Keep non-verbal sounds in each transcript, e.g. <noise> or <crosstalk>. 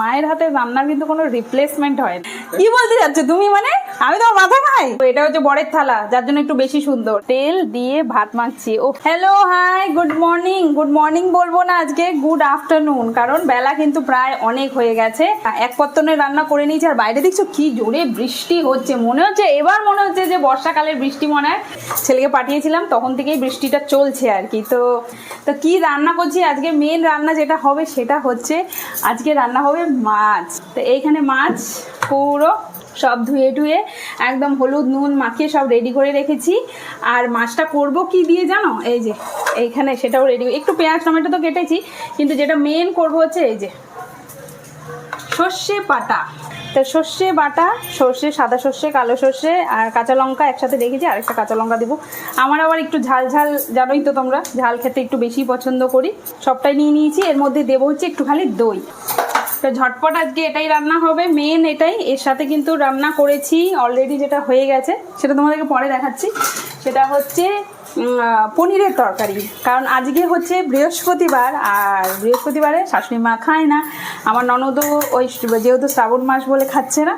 মায়ের হাতে রান্নার কিন্তু কোনো রিপ্লেসমেন্ট হয় কি বলতে যাচ্ছ তুমি মানে? আমি তো মাথা খাই। এটা হচ্ছে বড়ের থালা, যার জন্য একটু বেশি সুন্দর। তেল দিয়ে ভাত মাখছি। ও hello hi good morning good morning বলব না আজকে গুড আফটারনুন কারণ বেলা কিন্তু প্রায় অনেক হয়ে গেছে। এক পত্তনের রান্না করে নিয়েছি, আর বাইরে দেখছ কি জোরে বৃষ্টি হচ্ছে। মনে হচ্ছে, এবার মনে হচ্ছে যে বর্ষাকালের বৃষ্টি মনে হয়। ছেলেকে পাঠিয়েছিলাম, তখন থেকেই বৃষ্টিটা চলছে আর কি। তো তো কি রান্না করছি? আজকে মেন রান্না যেটা হবে সেটা হচ্ছে, আজকে রান্না হবে মাছ। তো এইখানে মাছ পুরো সব ধুয়ে টুয়ে একদম হলুদ নুন মাখিয়ে সব রেডি করে রেখেছি। আর মাছটা করব কি দিয়ে জানো? এই যে, এইখানে সেটাও রেডি একটু পেঁয়াজ, টমেটো তো কেটেছি, কিন্তু যেটা মেন করব হচ্ছে এই যে, সর্ষে বাটা। তো সর্ষে বাটা, সর্ষে, সাদা সর্ষে, কালো সর্ষে আর কাঁচা লঙ্কা একসাথে রেখেছি আর একটা কাঁচা লঙ্কা দেবো। আমার আবার একটু ঝাল ঝাল, জানোই তো তোমরা, ঝাল খেতে একটু বেশি পছন্দ করি। সবটাই নিয়ে নিয়েছি, এর মধ্যে দেবো হচ্ছে একটু খালি দই। তো ঝটপট আজকে এটাই রান্না হবে। মেন এটাই। এর সাথে কিন্তু রান্না করেছি। অলরেডি যেটা হয়ে গেছে, সেটা তোমাদেরকে পরে দেখাচ্ছি। সেটা হচ্ছে পনিরের তরকারি। কারণ আজকে হচ্ছে বৃহস্পতিবার, আর বৃহস্পতিবারে শাশুড়ি মা খায় না। আমার ননদও ওই যেহেতু শ্রাবণ মাস বলে খাচ্ছে না,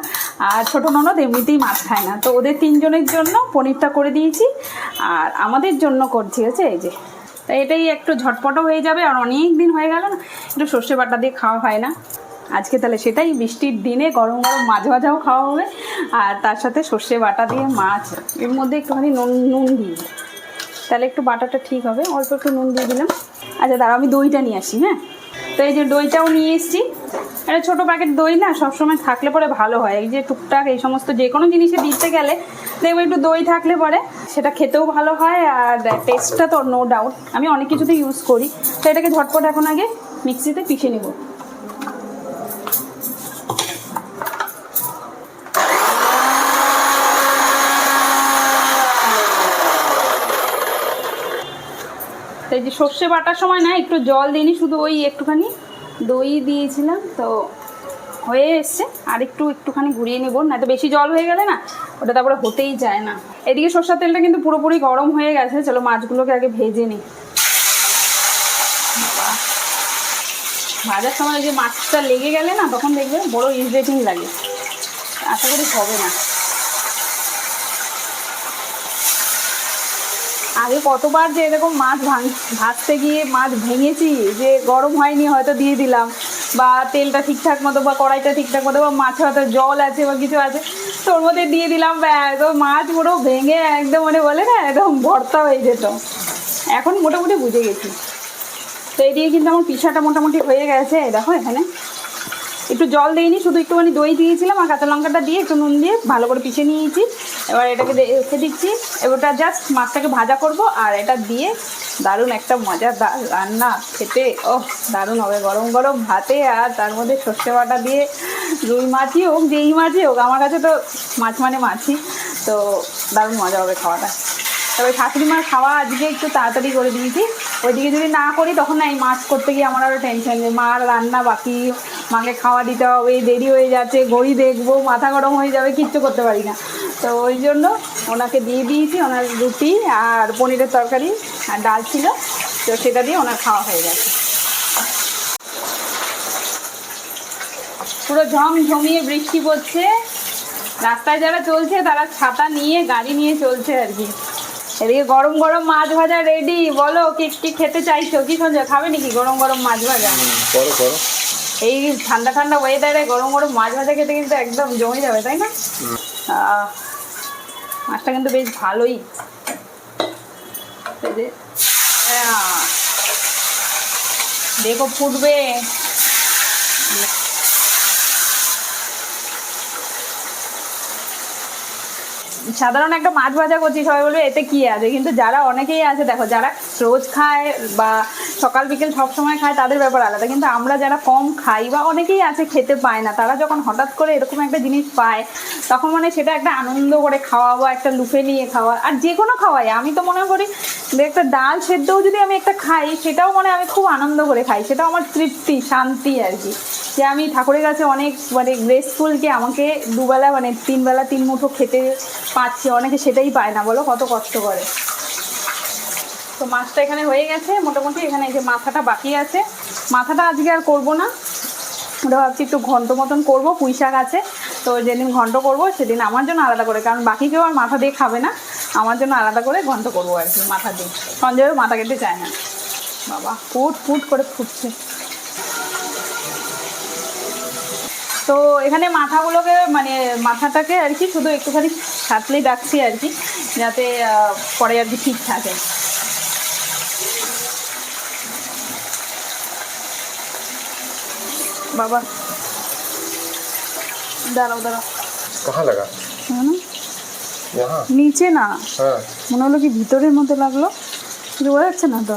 আর ছোটো ননদ এমনিতেই মাছ খায় না। তো ওদের তিনজনের জন্য পনিরটা করে দিয়েছি, আর আমাদের জন্য করছি হচ্ছে এই যে। তো এটাই একটু ঝটপটও হয়ে যাবে, আর অনেক দিন হয়ে গেল না, একটু সর্ষে বাটা দিয়ে খাওয়া হয় না। আজকে তাহলে সেটাই, বৃষ্টির দিনে গরম গরম মাছ ভাজাও খাওয়া হবে, আর তার সাথে সর্ষে বাটা দিয়ে মাছ। এর মধ্যে একটুখানি নুন নুন দিই। তাহলে একটু বাটাটা ঠিক হবে, অল্প একটু নুন দিয়ে দিলাম। আচ্ছা দাঁড়া আমি দইটা নিয়ে আসি হ্যাঁ? তো এই যে দইটাও নিয়ে এসেছি। একটা ছোটো প্যাকেট দই না, সবসময় থাকলে পরে ভালো হয়। এই যে টুকটাক, এই সমস্ত যে কোনো জিনিসে দিতে গেলে দেখব একটু দই থাকলে পরে। সেটা খেতেও ভালো হয়, আর টেস্টটা তো নো ডাউট আমি অনেক কিছুতে ইউজ করি। তো এটাকে ঝটপট এখন আগে মিক্সিতে পিষে নেব। সর্ষে বাটার সময় না একটু জল দিইনি শুধু ওই একটুখানি দই দিয়েছিলাম, তো হয়ে এসছে। আর একটু, একটুখানি ঘুরিয়ে নেব, না তো বেশি জল হয়ে গেলে না ওটা তারপরে হতেই যায় না। এদিকে সর্ষের তেলটা কিন্তু পুরোপুরি গরম হয়ে গেছে, চলো মাছগুলোকে আগে ভেজে নিই। ভাজার সময় যে মাছটা লেগে গেলে না, তখন দেখবে বড় ইরিটেটিং লাগে। আশা করি হবে না। আগে কতবার যে এরকম মাছ ভাঙ ভাজতে গিয়ে মাছ ভেঙেছি, যে গরম হয়নি হয়তো দিয়ে দিলাম, বা তেলটা ঠিকঠাক মতো বা কড়াইটা ঠিকঠাক মতো, বা মাছে হয়তো জল আছে বা কিছু আছে, তো ওর মধ্যে দিয়ে দিলাম ব্যাস তো মাছ পুরো ভেঙে একদম মানে বলে না, একদম ভর্তা হয়ে যেত। এখন মোটামুটি বুঝে গেছি। তো এই দিয়ে কিন্তু আমার পিঠাটা মোটামুটি হয়ে গেছে দেখো এখানে। একটু জল দিইনি, শুধু একটুখানি দই দিয়েছিলাম, আর কাঁচা লঙ্কাটা দিয়ে একটু নুন দিয়ে ভালো করে পিছিয়ে নিয়েছি। এবার এটাকে রেখে দিচ্ছি। এবারটা জাস্ট মাছটাকে ভাজা করব, আর এটা দিয়ে দারুণ একটা মজার দা- রান্না খেতে। ও দারুণ হবে। গরম গরম ভাতে আর তার মধ্যে সর্ষে বাটা দিয়ে রুই মাছই হোক, যেই মাছই হোক, আমার কাছে তো মাছ মানে মাছই তো দারুণ মজা হবে খাওয়াটা। তবে শাশুড়ি মার খাওয়া আজকে একটু তাড়াতাড়ি করে দিয়েছি। ওইদিকে যদি না করি, তখন না এই মাছ করতে গিয়ে আমার আরও টেনশন মার রান্না বাকি মাকে খাওয়া দিতে হবে দেরি হয়ে যাচ্ছে, ঘড়ি দেখব, মাথা গরম হয়ে যাবে, কিচ্ছু করতে পারি না। তো ওই জন্য ওনাকে দিয়ে দিয়েছি, ওনার রুটি আর পনিরের তরকারি আর ডাল ছিল, তো সেটা দিয়ে ওনার খাওয়া হয়ে গেছে। পুরো ঝমঝমিয়ে বৃষ্টি পড়ছে। রাস্তায় যারা চলছে, তারা ছাতা নিয়ে, গাড়ি নিয়ে চলছে আর কি। এদিকে গরম গরম মাছ ভাজা রেডি বলো, কি খেতে চাইছো? কি সঞ্জয়, খাবে নাকি গরম গরম মাছ ভাজা? করো করো এই ঠান্ডা ঠান্ডা ওয়েদারে গরম গরম মাছ ভাজা খেতে কিন্তু একদম জমে যাবে তাই না? মাছটা কিন্তু বেশ ভালোই। এই যে, আহ, দেখো ফুটবে। সাধারণ একটা মাছ ভাজা করছি, সবাই বলবে, এতে কি আছে? কিন্তু যারা অনেকেই আছে, দেখো, যারা রোজ খায় বা সকাল, বিকেল সব সময় খায়, তাদের ব্যাপার আলাদা। কিন্তু আমরা যারা কম খাই বা অনেকেই আছে, খেতে পায় না, তারা যখন হঠাৎ করে এরকম একটা জিনিস পায়, তখন মানে সেটা একটা আনন্দ করে খাওয়া বা একটা লুফে নিয়ে খাওয়া। আর যে কোনো খাওয়াই, আমি তো মনে করি যে একটা ডাল সেদ্ধও যদি আমি একটা খাই, সেটাও মানে আমি খুব আনন্দ করে খাই। সেটাও আমার তৃপ্তি, শান্তি আর কি। যে আমি ঠাকুরের কাছে অনেক মানে গ্রেসফুলকে আমাকে দুবেলা মানে তিনবেলা তিন মুঠো খেতে পাচ্ছি অনেকে সেটাই পায় না, বলো কত কষ্ট করে। তো মাছটা এখানে হয়ে গেছে, মোটামুটি এখানে যে মাথাটা বাকি আছে। মাথাটা আজকে আর করব না, ওটা ভাবছি একটু ঘন্ট মতন করব, পুঁই শাক আছে। তো যেদিন ঘন্ট করব, সেদিন আমার জন্য আলাদা করে, কারণ বাকি কেউ আর মাথা দিয়ে খাবে না। আমার জন্য আলাদা করে ঘন্ট করব আর কি, মাথা দিয়ে। সঞ্জয়ও মাথা কেটে চায় না। বাবা, ফুট ফুট করে ফুটছে। তো এখানে মাথাগুলোকে মানে মাথাটাকে আর কি শুধু একটুখানি থাকলেই ডাকছি আর কি যাতে পরে আর কি ঠিক থাকে। বাবা। দাঁড়াও দাঁড়াও। কাহা লাগা? নিচে না? হ্যাঁ। মনে হলো কি ভিতরের মধ্যে লাগল। কিন্তু বোঝা যাচ্ছে না তো।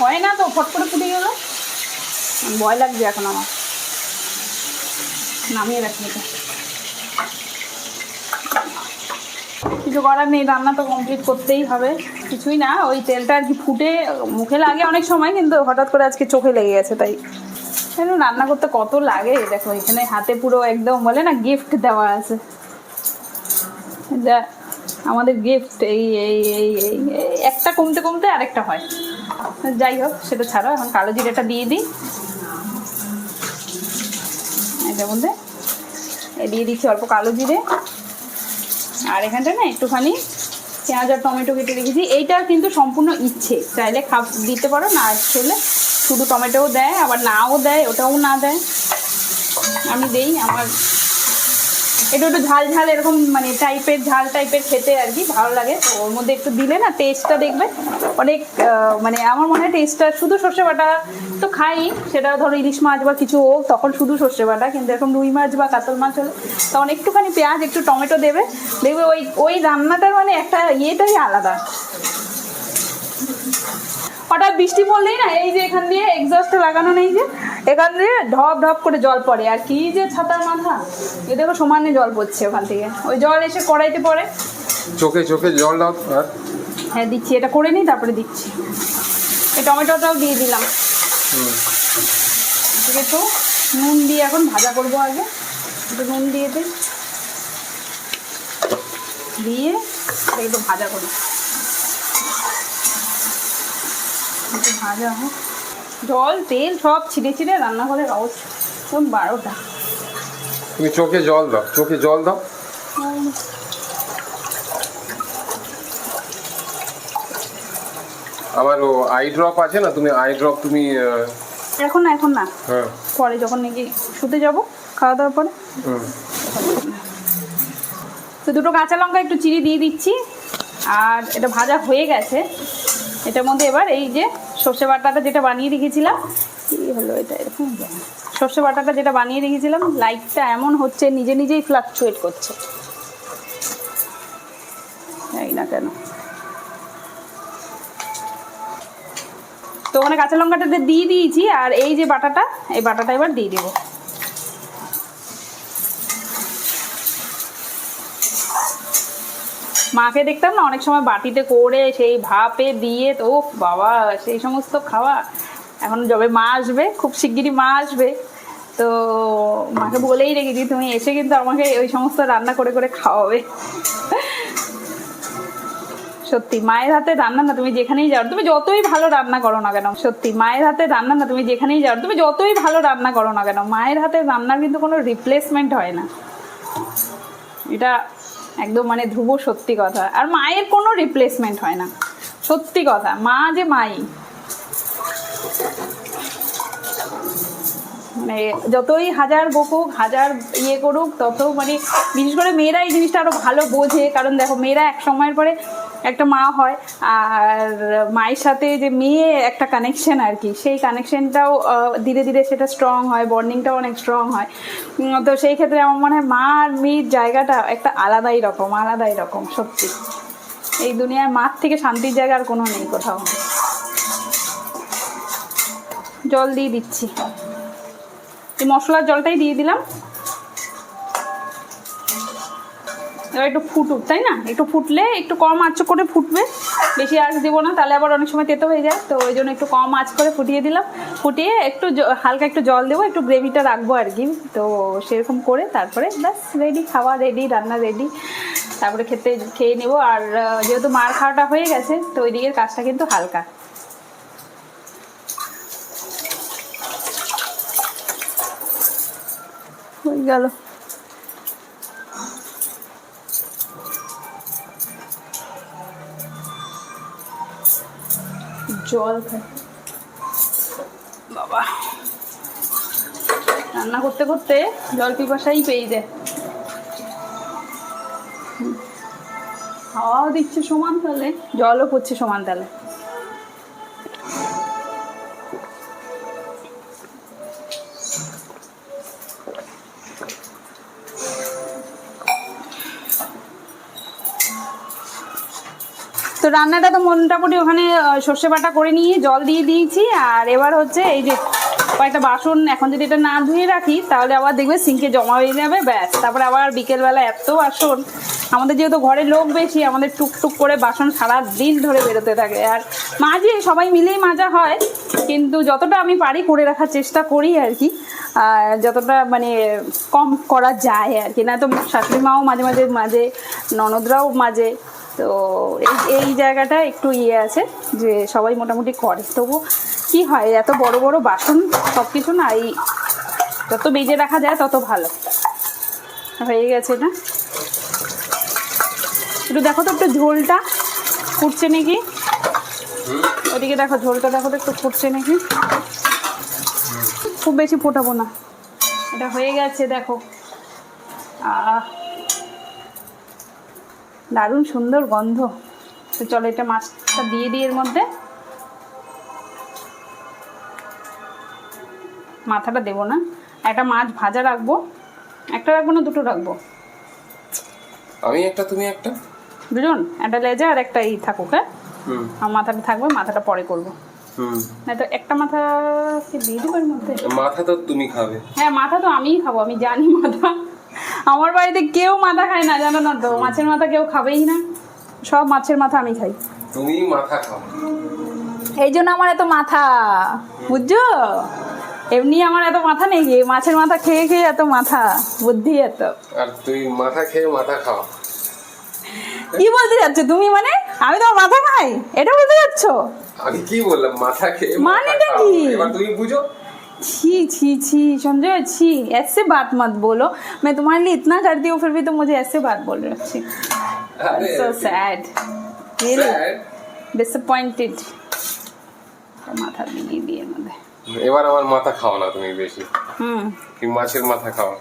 হয় না তো ফট করে ফুটে গেল। ভয় লাগবে এখন আমার। নামিয়ে রাখি এটা। কিছু করার নেই, রান্না তো কমপ্লিট করতেই হবে। কিছুই না, ওই তেলটা আর কি ফুটে মুখে লাগে অনেক সময়, কিন্তু হঠাৎ করে আজকে চোখে লেগে গেছে, তাই। কেন রান্না করতে কত লাগে? দেখো, এখানে হাতে পুরো একদম বলে না গিফট দেওয়া আছে। যা, আমাদের গিফট এই এই এই এই একটা কমতে কমতে আরেকটা হয়। যাই হোক, সেটা ছাড়ো, এখন কালো জিরেটা দিয়ে দিই। এটার মধ্যে দিয়ে দিচ্ছি অল্প কালো জিরে। আর এখানটা না একটুখানি পেঁয়াজ আর টমেটো কেটে রেখেছি। এইটা কিন্তু সম্পূর্ণ ইচ্ছে। চাইলে খাপ দিতে পারো, না চলে শুধু টমেটোও দেয়, আবার নাও দেয়, ওটাও না দেয়। আমি দেই আমার একটু একটু ঝাল ঝাল এরকম মানে টাইপের ঝাল টাইপের খেতে আর কি ভালো লাগে। তো ওর মধ্যে একটু দিলে না টেস্টটা দেখবে। অনেক মানে আমার মনে হয় টেস্টটা শুধু সর্ষে বাটা তো খাই। সেটা ধরো ইলিশ মাছ বা কিছু হোক, তখন শুধু সর্ষে বাটা। কিন্তু এরকম রুই মাছ বা কাতল মাছ হলে তখন একটুখানি পেঁয়াজ, একটু টমেটো দেবে। দেখবে ওই ওই রান্নাটার মানে একটা ইয়েটাই আলাদা। হঠাৎ বৃষ্টি পড়লেই না এই যে এখান দিয়ে এক্সস্টটা লাগানো নেই যে এখান দিয়ে ঢপ ঢপ করে জল পড়ে। আর কি যে ছাতার মাথা এ দেখো সমানে জল পড়ছে ওখান থেকে। ওই জল এসে কড়াইতে পড়ে। চোখে চোখে জল দাও হ্যাঁ দিচ্ছি এটা করে নিই তারপরে দিচ্ছি। এই টমেটোটাও দিয়ে দিলাম। একটু নুন দিয়ে এখন ভাজা করব আগে। একটু নুন দিয়ে দিই। দিয়ে একটু ভাজা করি একটু ভাজা হোক। জল তেল সব ছিঁড়ে ছিঁড়ে রান্নাঘরের অবস্থা। একদম বারোটা। তুমি চোখে জল দাও চোখে জল দাও। আমার ও আই ড্রপ আছে না? তুমি আই ড্রপ তুমি এখন না এখন না। হ্যাঁ। পরে যখন নাকি শুতে যাব খাওয়া দাওয়ার পরে। তো দুটো কাঁচা লঙ্কা একটু চিড়ি দিয়ে দিচ্ছি। আর এটা ভাজা হয়ে গেছে। এটার মধ্যে এবার এই যে সর্ষে বাটাটা যেটা বানিয়ে রেখেছিলাম, কী হলো এটা? এরকম সর্ষে বাটাটা যেটা বানিয়ে রেখেছিলাম, লাইটটা এমন হচ্ছে, নিজে নিজেই ফ্লাকচুয়েট করছে। এই না কেন? তো ওখানে কাঁচা লঙ্কাটা দিয়ে দিয়েছি, আর এই যে বাটাটা, এই বাটাটা এবার দিয়ে দেবো। মাকে দেখতাম না, অনেক সময় বাটিতে করে সেই ভাপে দিয়ে তো বাবা, সেই সমস্ত খাওয়া। এখন যবে মা আসবে, খুব শিগগিরই মা আসবে। তো মাকে বলেই রেখেছি, তুমি এসে কিন্তু আমাকে ওই সমস্ত রান্না করে করে খাওয়াবে। সত্যি, মায়ের হাতে রান্না না, তুমি যেখানেই যাও, তুমি যতই ভালো রান্না করো না কেন, সত্যি, মায়ের হাতে রান্না না, তুমি যেখানেই যাও, তুমি যতই ভালো রান্না করো না কেন, মায়ের হাতে রান্নার কিন্তু কোনো রিপ্লেসমেন্ট হয় না। এটা একদম মানে ধ্রুব সত্যি কথা। আর মায়ের কোনো রিপ্লেসমেন্ট হয় না। সত্যি কথা, মা যে মাই। মানে যতই হাজার বকুক, হাজার ইয়ে করুক, তত মানে বিশেষ করে মেয়েরা এই জিনিসটা আরও ভালো বোঝে। কারণ দেখো, মেয়েরা এক সময়ের পরে একটা মা হয়, আর মায়ের সাথে যে মেয়ে একটা কানেকশন আর কি, সেই কানেকশনটাও ধীরে ধীরে সেটা স্ট্রং হয় বন্ডিংটাও অনেক স্ট্রং হয়। তো সেই ক্ষেত্রে আমার মনে হয় মা আর মেয়ের জায়গাটা একটা আলাদাই রকম আলাদাই রকম, সত্যি। এই দুনিয়ায় মার থেকে শান্তির জায়গা আর কোনো নেই কোথাও। জল দিয়ে দিচ্ছি। এই মশলার জলটাই দিয়ে দিলাম। এবার একটু ফুটুক, তাই না? একটু ফুটলে একটু কম আঁচ করে ফুটবে। বেশি আঁচ দেবো না, তাহলে আবার অনেক সময় তেতো হয়ে যায়। তো ওই জন্য একটু কম আঁচ করে ফুটিয়ে দিলাম। ফুটিয়ে একটু হালকা একটু জল দেবো, একটু গ্রেভিটা রাখব আর কি। তো সেরকম করে তারপরে ব্যাস রেডি খাওয়া রেডি রান্না রেডি তারপরে খেতে, খেয়ে নেব। আর যেহেতু মার খাওয়াটা হয়ে গেছে, তো ওই দিকের কাজটা কিন্তু হালকা। হয়ে গেল। জল বাবা। রান্না করতে করতে জল পিপাসাই পেয়ে যায়। খাওয়া দিচ্ছে সমান তালে, জলও পড়ছে সমান তালে। তো রান্নাটা তো মোটামুটি ওখানে সর্ষে বাটা করে নিয়ে জল দিয়ে দিয়েছি। আর এবার হচ্ছে এই যে কয়েকটা বাসন এখন যদি এটা না ধুয়ে রাখি, তাহলে আবার দেখবে সিঙ্কে জমা হয়ে যাবে, ব্যাস। তারপরে আবার বিকেলবেলা এত বাসন। আমাদের যেহেতু ঘরে লোক বেশি, আমাদের টুকটুক করে বাসন সারা দিন ধরে বেরোতে থাকে। আর মাঝে সবাই মিলেই মাজা হয়, কিন্তু যতটা আমি পারি করে রাখার চেষ্টা করি আর কি। যতটা মানে কম করা যায় আর কি। না তো শাশুড়ি মাও মাঝে মাঝে মাঝে ননদরাও মাঝে তো এই এই জায়গাটা একটু ইয়ে আছে যে সবাই মোটামুটি করে। তবু কি হয়, এত বড় বড় বাসন সব কিছু না, এই যত বেজে রাখা যায় তত ভালো। হয়ে গেছে না? একটু দেখো তো একটু ঝোলটা ফুটছে নাকি? ওদিকে দেখো ঝোলটা, দেখো তো একটু ফুটছে নাকি? খুব বেশি ফোটাবো না। এটা হয়ে গেছে, দেখো। আহ দারুণ সুন্দর গন্ধ। তো চলো এটা মাছটা দিয়ে দিই এর মধ্যে। মাথাটা দেবো না। একটা মাছ ভাজা রাখব। একটা রাখব না দুটো রাখব? আমি একটা তুমি একটা? বুঝুন একটা লেজা আর একটা এই থাকুক হ্যাঁ? হুম। আর মাথাটা থাকবে মাথাটা পরে করব। হুম। না তো একটা মাথা কি দিয়ে দেবো মধ্যে? মাথা তো তুমি খাবে। হ্যাঁ মাথা তো আমিই খাব আমি জানি মাথা। আমার বাড়িতে কেউ মাথা খায় না জানো না তো? মাছের মাথা কেউ খাবেই না। সব মাছের মাথা আমি খাই। তুমি মাথা খাও। এই জন্য আমার এত মাথা। বুঝছ? এমনি আমার এত মাথা নেই। মাছের মাথা খেয়ে খেয়ে এত মাথা। বুদ্ধি এত। আর তুমি মাথা খেয়ে মাথা খাও। কি বলতে যাচ্ছ তুমি মানে? আমি তোমার মাথা খাই? এটা বলতে যাচ্ছ? আমি কি বললাম? মাথা খেয়ে মানেটা কি? এবার তুমি বুঝো। छी छी छी समझो छी ऐसे बात मत बोलो मैं तुम्हारे लिए इतना करती हूँ फिर भी तुम मुझे ऐसे बात बोल रहे हो छी আরে, so sad really Sad? disappointed মাথা দিয়ে দিয়ে মধ্যে এবার আমার মাথা খাও না তুমি বেশি হুম কি মাছের মাথা খাও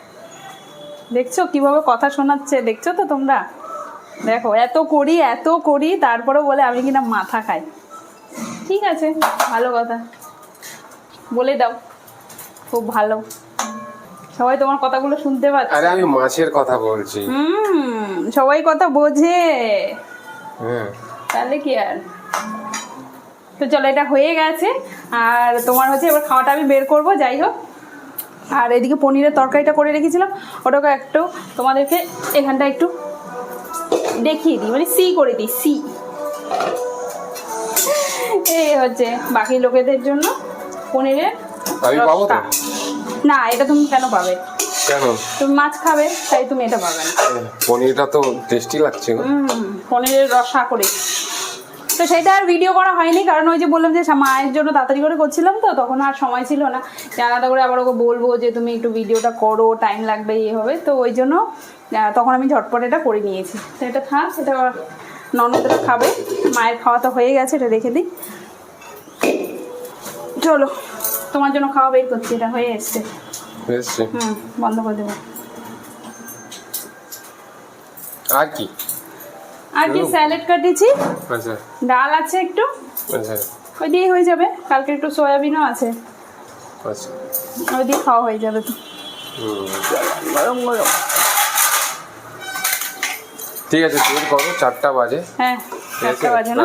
দেখছো কিভাবে কথা শোনাচ্ছে দেখছো তো তোমরা দেখো এত করি এত করি তারপরে বলে আমি কিনা মাথা খাই ঠিক আছে ভালো কথা বলে দাও খুব ভালো। সবাই তোমার কথাগুলো শুনতে পাচ্ছে। আরে আমি মাছের কথা বলছি। হুম সবাই কথা বোঝে। হ্যাঁ। তাহলে কি আর? তো চলো এটা হয়ে গেছে। আর তোমার হচ্ছে এবার খাওয়াটা আমি বের করব যাই হোক। আর এদিকে পনিরের তরকারিটা করে রেখেছিলাম। ওটাকে একটু তোমাদেরকে এখানটা একটু দেখিয়ে দিই মানে সি করে দিই সি। এই হচ্ছে বাকি লোকেদের জন্য পনিরের রসটা। না এটা তুমি কেন পাবে? কেন? তুমি মাছ খাবে তাই তুমি এটা পাবে না। পনিরটা তো টেস্টি লাগছে পনিরের রসা করে। তো সেটা আর ভিডিও করা হয়নি কারণ ওই যে বললাম যে মায়ের জন্য তাড়াতাড়ি করে করছিলাম তো তখন আর সময় ছিল না। আলাদা করে আবার ওকে বলব যে তুমি একটু ভিডিওটা করো টাইম লাগবে ইয়ে হবে। তো ওই জন্য তখন আমি ঝটপট এটা করে নিয়েছি। তো এটা থাক এটা ননদরা খাবে। মায়ের খাওয়া তো হয়ে গেছে এটা রেখে দিই। চলো। তোমার জন্য খাওয়া বের করছি এটা হয়ে এসছে। এসছে? হুম বন্ধ করে দেবো। আর কি? আর কি স্যালাড কাটিয়েছি আচ্ছা। ডাল আছে একটু। আচ্ছা। ওই দিয়ে হয়ে যাবে। কালকে একটু সয়াবিনও আছে। আচ্ছা। ওই দিয়ে খাওয়া হয়ে যাবে তো। গরম গরম। ঠিক আছে বের করো চারটা বাজে। হ্যাঁ চারটা বাজে না?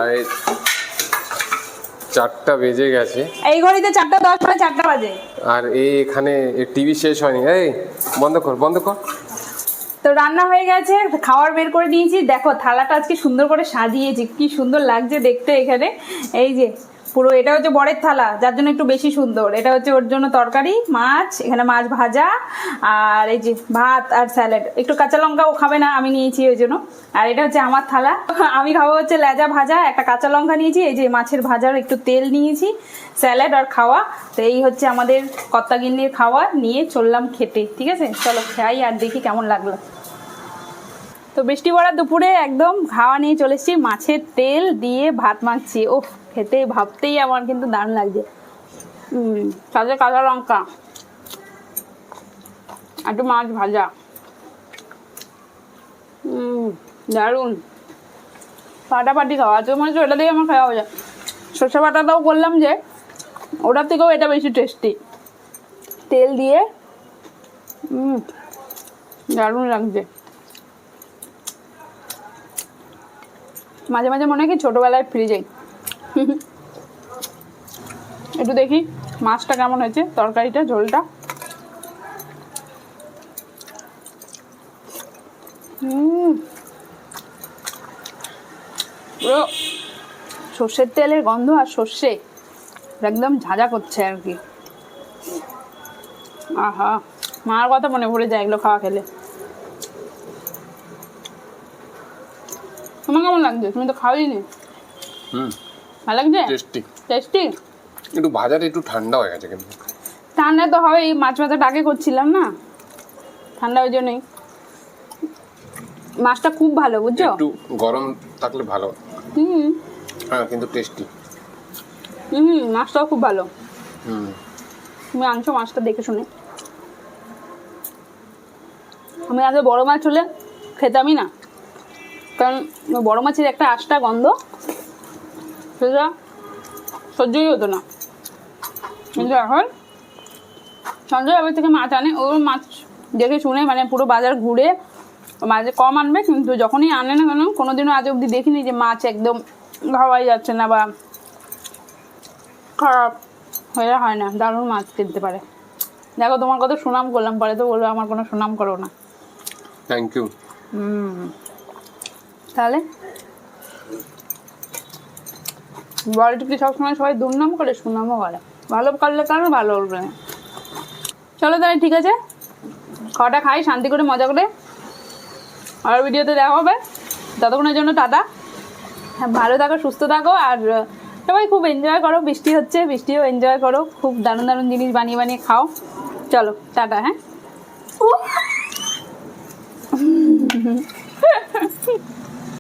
চারটা বেজে গেছে। এই ঘড়িতে চারটা দশ মানে চারটা বাজে। আর এই এখানে টিভি শেষ হয়নি। এই বন্ধ কর বন্ধ কর। তো রান্না হয়ে গেছে খাওয়ার বের করে নিয়েছি দেখো থালাটা আজকে সুন্দর করে সাজিয়েছি কি সুন্দর লাগছে দেখতে এখানে। এই যে পুরো এটা হচ্ছে বড়ের থালা, যার জন্য একটু বেশি সুন্দর। এটা হচ্ছে ওর জন্য তরকারি, মাছ, এখানে মাছ ভাজা, আর এই যে ভাত আর স্যালাড। একটু কাঁচা লঙ্কা ও খাবে না, আমি নিয়েছি ওই জন্য। আর এটা হচ্ছে আমার থালা। আমি খাব হচ্ছে লেজা ভাজা, একটা কাঁচা লঙ্কা নিয়েছি, এই যে মাছের ভাজার একটু তেল নিয়েছি, স্যালাড আর খাওয়া। তো এই হচ্ছে আমাদের কত্তাগিন্নির খাওয়া, নিয়ে চললাম খেতে, ঠিক আছে? চলো খাই আর দেখি কেমন লাগল। তো বৃষ্টি পড়ার দুপুরে একদম খাওয়া নিয়ে চলে এসেছি, মাছের তেল দিয়ে ভাত মাখছি ও খেতে ভাবতেই আমার কিন্তু দারুণ লাগছে। সাথে কাঁচা লঙ্কা, একটু মাছ ভাজা। দারুণ। ফাটাফাটি খাওয়া আজকে মনে হচ্ছে, ওটা দিয়ে আমার খাওয়া হয়ে যায়। সর্ষে বাটাটাও করলাম যে, ওটার থেকেও এটা বেশি টেস্টি তেল দিয়ে দারুণ লাগছে। মাঝে মাঝে মনে হয় কি ছোটোবেলায় ফিরে যাই। <laughs> একটু দেখি মাছটা কেমন হয়েছে, তরকারিটা, ঝোলটা। পুরো সর্ষের তেলের গন্ধ আর সর্ষে, একদম ঝাঁঝা করছে আর কি। আহা, মার কথা মনে পড়ে যায় এগুলো খাওয়া খেলে। তোমার কেমন লাগছে? তুমি তো খাওয়াই নি। হুম। ভালো লাগছে? টেস্টি টেস্টি একটু ভাজাটা একটু ঠান্ডা হয়ে গেছে কিন্তু। ঠান্ডা তো হবে এই মাছ ভাজাটা আগে করছিলাম না। ঠান্ডা ওই জন্যই। মাছটা খুব ভালো বুঝছ? একটু গরম থাকলে ভালো। হুম। হ্যাঁ কিন্তু টেস্টি হুম মাছটাও খুব ভালো। হুম। তুমি আনছো মাছটা দেখে শুনে। আমি আগে বড় মাছ হলে খেতামই না। কারণ বড় মাছের একটা আষ্টা গন্ধ সেটা সহ্যই হতো না। কিন্তু এখন সঞ্জয় এবার থেকে মাছ আনে ওর মাছ দেখে শুনে মানে পুরো বাজার ঘুরে মাঝে কম আনবে কিন্তু যখনই আনে না কেন কোনোদিনও আজ অবধি দেখিনি যে মাছ একদম খাওয়াই যাচ্ছে না বা খারাপ হয়ে হয় না দারুণ মাছ কিনতে পারে। দেখো তোমার কথা সুনাম করলাম পরে তো বলবে আমার কোনো সুনাম করো না। থ্যাংক ইউ হুম তাহলে? বলটি কি সবসময় সবাই দুর্নাম করে সুনামও করে। ভালো করলে কারণ ভালো উঠবে। চলো তাহলে ঠিক আছে। খাওয়াটা খাই, শান্তি করে, মজা করে। আর ভিডিওতে দেখা হবে। ততক্ষণের জন্য টাটা। হ্যাঁ ভালো থাকো, সুস্থ থাকো আর সবাই খুব এনজয় করো। বৃষ্টি হচ্ছে, বৃষ্টিও এনজয় করো। খুব দারুণ দারুণ জিনিস বানিয়ে বানিয়ে খাও। চলো, টাটা হ্যাঁ?